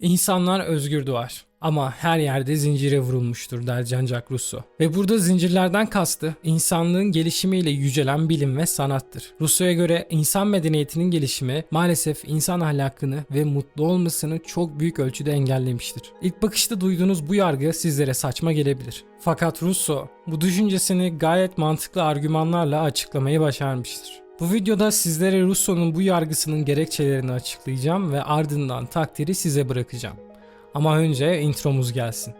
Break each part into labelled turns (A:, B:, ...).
A: İnsanlar özgür doğar. Ama her yerde zincire vurulmuştur der Jean-Jacques. Ve burada zincirlerden kastı insanlığın gelişimiyle yücelen bilim ve sanattır. Rousseau'ya göre insan medeniyetinin gelişimi maalesef insan ahlakını ve mutlu olmasını çok büyük ölçüde engellemiştir. İlk bakışta duyduğunuz bu yargı sizlere saçma gelebilir. Fakat Rousseau bu düşüncesini gayet mantıklı argümanlarla açıklamayı başarmıştır. Bu videoda sizlere Rousseau'nun bu yargısının gerekçelerini açıklayacağım ve ardından takdiri size bırakacağım. Ama önce intromuz gelsin.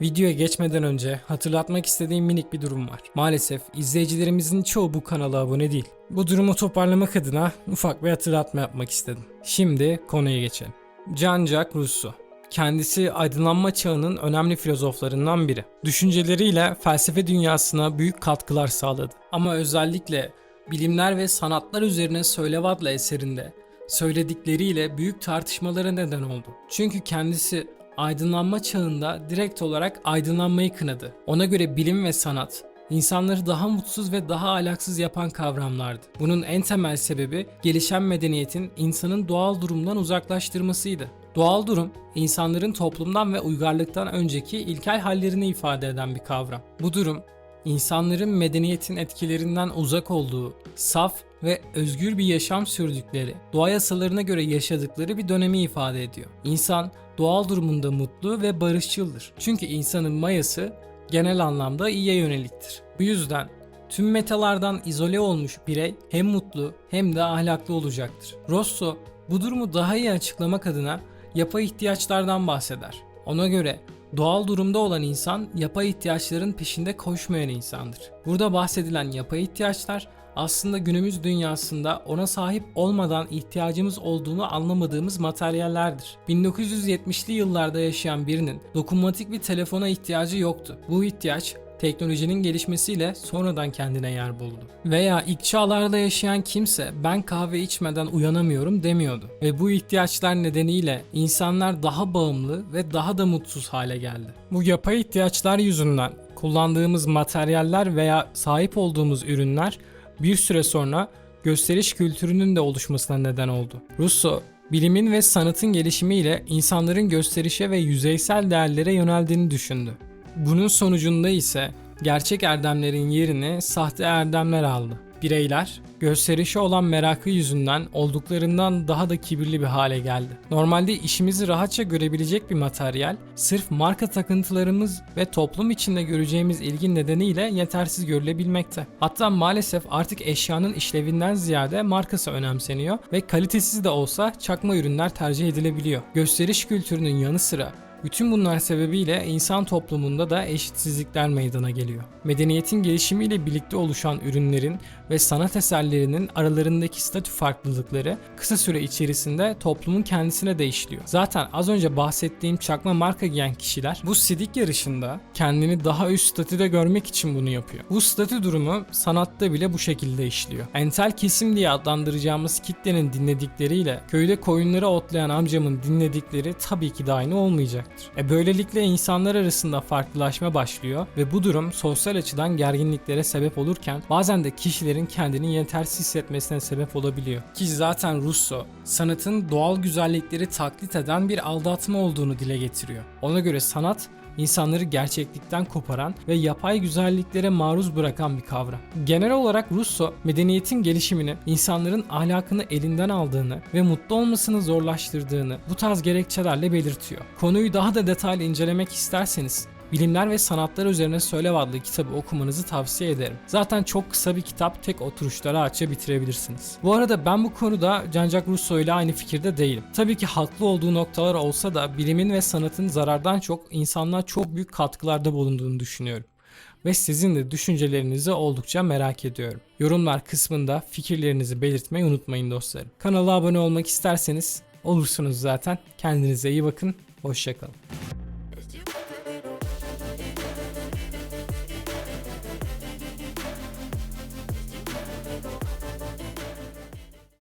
A: Videoya geçmeden önce hatırlatmak istediğim minik bir durum var. Maalesef izleyicilerimizin çoğu bu kanala abone değil. Bu durumu toparlamak adına ufak bir hatırlatma yapmak istedim. Şimdi konuya geçelim. Jean-Jacques Rousseau Kendisi aydınlanma çağının önemli filozoflarından biri. Düşünceleriyle felsefe dünyasına büyük katkılar sağladı. Ama özellikle bilimler ve sanatlar üzerine Söylev adlı eserinde söyledikleriyle büyük tartışmalara neden oldu. Çünkü kendisi aydınlanma çağında direkt olarak aydınlanmayı kınadı. Ona göre bilim ve sanat insanları daha mutsuz ve daha ahlaksız yapan kavramlardı. Bunun en temel sebebi gelişen medeniyetin insanın doğal durumdan uzaklaştırmasıydı. Doğal durum, insanların toplumdan ve uygarlıktan önceki ilkel hallerini ifade eden bir kavram. Bu durum, insanların medeniyetin etkilerinden uzak olduğu, saf ve özgür bir yaşam sürdükleri, doğa yasalarına göre yaşadıkları bir dönemi ifade ediyor. İnsan doğal durumunda mutlu ve barışçıldır. Çünkü insanın mayası genel anlamda iyiye yöneliktir. Bu yüzden tüm metalardan izole olmuş birey hem mutlu hem de ahlaklı olacaktır. Rosso bu durumu daha iyi açıklamak adına yapay ihtiyaçlardan bahseder. Ona göre doğal durumda olan insan yapay ihtiyaçların peşinde koşmayan insandır. Burada bahsedilen yapay ihtiyaçlar aslında günümüz dünyasında ona sahip olmadan ihtiyacımız olduğunu anlamadığımız materyallerdir. 1970'li yıllarda yaşayan birinin dokunmatik bir telefona ihtiyacı yoktu. Bu ihtiyaç teknolojinin gelişmesiyle sonradan kendine yer buldu. Veya ilk çağlarda yaşayan kimse ben kahve içmeden uyanamıyorum demiyordu. Ve bu ihtiyaçlar nedeniyle insanlar daha bağımlı ve daha da mutsuz hale geldi. Bu yapay ihtiyaçlar yüzünden kullandığımız materyaller veya sahip olduğumuz ürünler bir süre sonra gösteriş kültürünün de oluşmasına neden oldu. Rousseau, bilimin ve sanatın gelişimiyle insanların gösterişe ve yüzeysel değerlere yöneldiğini düşündü. Bunun sonucunda ise gerçek erdemlerin yerini sahte erdemler aldı. Bireyler gösterişe olan merakı yüzünden olduklarından daha da kibirli bir hale geldi. Normalde işimizi rahatça görebilecek bir materyal, sırf marka takıntılarımız ve toplum içinde göreceğimiz ilgi nedeniyle yetersiz görülebilmekte. Hatta maalesef artık eşyanın işlevinden ziyade markası önemseniyor ve kalitesiz de olsa çakma ürünler tercih edilebiliyor. Gösteriş kültürünün yanı sıra bütün bunlar sebebiyle insan toplumunda da eşitsizlikler meydana geliyor. Medeniyetin gelişimiyle birlikte oluşan ürünlerin ve sanat eserlerinin aralarındaki statü farklılıkları kısa süre içerisinde toplumun kendisine de işliyor. Zaten az önce bahsettiğim çakma marka giyen kişiler bu sidik yarışında kendini daha üst statüde görmek için bunu yapıyor. Bu statü durumu sanatta bile bu şekilde işliyor. Entel kesim diye adlandıracağımız kitlenin dinledikleriyle köyde koyunları otlayan amcamın dinledikleri tabii ki de aynı olmayacaktır. E böylelikle insanlar arasında farklılaşma başlıyor ve bu durum sosyal açıdan gerginliklere sebep olurken bazen de kişilerin kendini yetersiz hissetmesine sebep olabiliyor. Ki zaten Russo sanatın doğal güzellikleri taklit eden bir aldatma olduğunu dile getiriyor. Ona göre sanat insanları gerçeklikten koparan ve yapay güzelliklere maruz bırakan bir kavram. Genel olarak Russo medeniyetin gelişimini, insanların ahlakını elinden aldığını ve mutlu olmasını zorlaştırdığını bu tarz gerekçelerle belirtiyor. Konuyu daha da detaylı incelemek isterseniz Bilimler ve Sanatlar Üzerine Söylev adlı kitabı okumanızı tavsiye ederim. Zaten çok kısa bir kitap tek oturuşlara açça bitirebilirsiniz. Bu arada ben bu konuda Jean-Jacques Rousseau ile aynı fikirde değilim. Tabii ki haklı olduğu noktalar olsa da bilimin ve sanatın zarardan çok insanlığa çok büyük katkılarda bulunduğunu düşünüyorum ve sizin de düşüncelerinizi oldukça merak ediyorum. Yorumlar kısmında fikirlerinizi belirtmeyi unutmayın dostlarım. Kanala abone olmak isterseniz olursunuz zaten. Kendinize iyi bakın. Hoşçakalın.